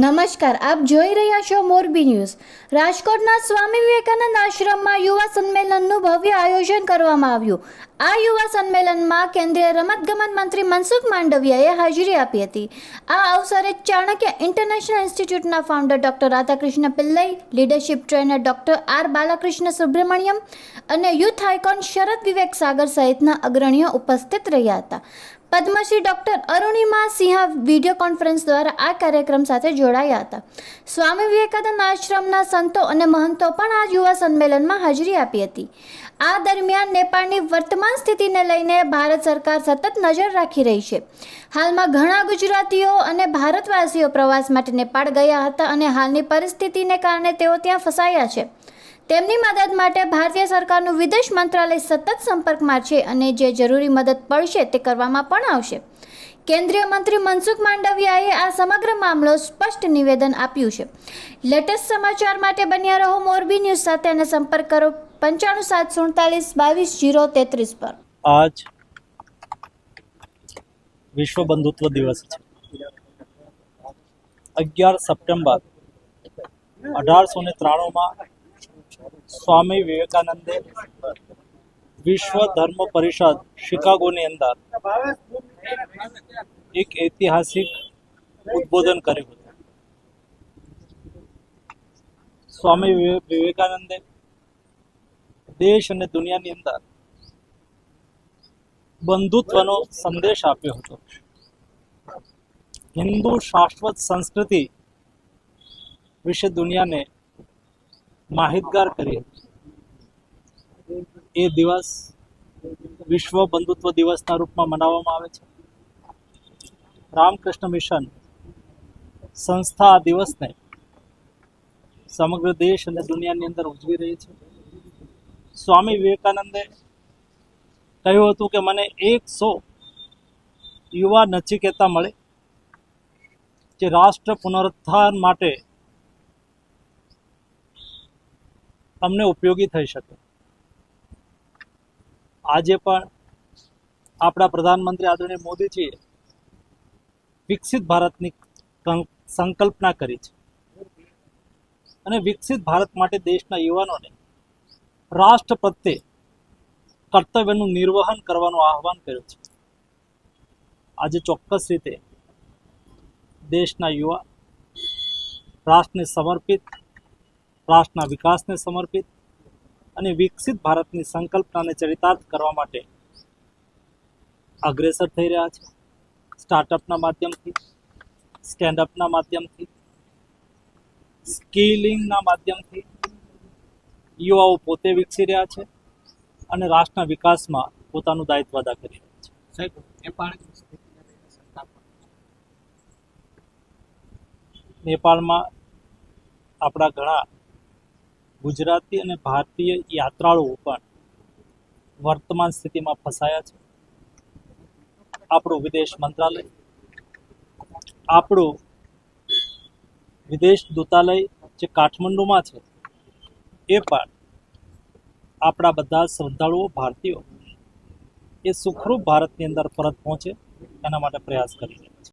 નમસ્કાર, આપ જોઈ રહ્યા છો મોરબી ન્યૂઝ. રાજકોટના સ્વામી વિવેકાનંદ આશ્રમમાં યુવા સંમેલનનું ભવ્ય આયોજન કરવામાં આવ્યું. આ યુવા સંમેલનમાં કેન્દ્રીય રમતગમત મંત્રી મનસુખ માંડવિયાએ હાજરી આપી હતી. આ અવસરે Chanakya international ઇન્સ્ટિટ્યૂટના founder doctor Radhakrishna Pillai, leadership trainer doctor R Balakrishna Subramanyam અને યુથ આઇકોન શરદ વિવેક સાગર સહિતના અગ્રણીઓ ઉપસ્થિત રહ્યા હતા. Padmashri doctor Arunima Sinha video conference દ્વારા આ કાર્યક્રમ સાથે જોડાયા હતા. સ્વામી વિવેકાનંદ આશ્રમના સંતો અને મહંતો પણ આ યુવા સંમેલનમાં હાજરી આપી હતી. આ દરમિયાન નેપાળની વર્તમાન સ્થિતિને લઈને ભારત સરકાર સતત નજર રાખી રહી છે. હાલમાં ઘણા ગુજરાતીઓ અને ભારતવાસીઓ પ્રવાસ માટે નેપાળ ગયા હતા અને હાલની પરિસ્થિતિને કારણે તેઓ ત્યાં ફસાયા છે. તેમની મદદ માટે ભારતીય સરકારનું વિદેશ મંત્રાલય સતત સંપર્કમાં છે અને જે જરૂરી મદદ પડશે તે કરવામાં પણ આવશે. કેન્દ્રીય મંત્રી મનસુખ માંડવિયાએ આ સમગ્ર મામલો સ્પષ્ટ નિવેદન આપ્યું છે. લેટેસ્ટ સમાચાર માટે બન્યા રહો મોરબી ન્યૂઝ સાથે અને સંપર્ક કરો પંચાણું સાત સુડતાલીસ બાવીસ જીરો તેત્રીસ પર. આજ વિશ્વ બંધુત્વ દિવસ છે. અગિયાર સપ્ટેમ્બર અઢારસો ને ત્રાણુંમાં સ્વામી વિવેકાનંદે વિશ્વ ધર્મ પરિષદ શિકાગોની અંદર એક ઐતિહાસિક ઉદ્બોધન કર્યું હતું. સ્વામી વિવેકાનંદે દેશ અને દુનિયાની અંદર બંધુત્વનો સંદેશ આપ્યો હતો. હિન્દુ શાશ્વત સંસ્કૃતિ વિશે દુનિયાને માહિતગાર કરીએ. એ દિવસ વિશ્વ બંધુત્વ દિવસના રૂપમાં મનાવવામાં આવે છે. રામકૃષ્ણ મિશન સંસ્થા આ દિવસને સમગ્ર દેશ અને દુનિયાની અંદર ઉજવી રહી છે. સ્વામી વિવેકાનંદે કહ્યું હતું કે મને એકસો યુવા નચિકેતા મળે, જે રાષ્ટ્ર પુનરુત્થાન માટે અમને ઉપયોગી થઈ શકે. આજે પણ આપણા પ્રધાનમંત્રી આદરણીય મોદીજીએ વિકસિત ભારતની સંકલ્પના કરી છે. અને વિકસિત ભારત માટે દેશના યુવાનોને રાષ્ટ્ર પ્રત્યે કર્તવ્યનું નિર્વહન કરવાનું આહવાન કર્યું છે. આજે ચોક્કસ રીતે દેશના યુવા રાષ્ટ્રને સમર્પિત રાષ્ટ્રના વિકાસને સમર્પિત અને વિકસિત ભારતની સંકલ્પનાને ચરિતાર્થ કરવા માટે અગ્રેસર થઈ રહ્યા છે. સ્ટાર્ટઅપના માધ્યમથી સ્ટેન્ડઅપના માધ્યમથી સ્કિલિંગના માધ્યમથી યુવાઓ પોતે વિકસી રહ્યા છે અને રાષ્ટ્રના વિકાસમાં પોતાનું દાયિત્વ અદા કરી રહ્યા છે. સાહેબ પણ નેપાળમાં આપણા ઘણા ગુજરાતી અને ભારતીય યાત્રાળુઓ પણ વર્તમાન સ્થિતિમાં ફસાયા છે. આપણું વિદેશ મંત્રાલય, આપણું વિદેશ દૂતાલય જે કાઠમંડુમાં છે, એ પણ આપણા બધા શ્રદ્ધાળુઓ, ભારતીયો એ સુખરૂપ ભારતની અંદર પરત પહોંચે એના માટે પ્રયાસ કરી રહ્યા છે.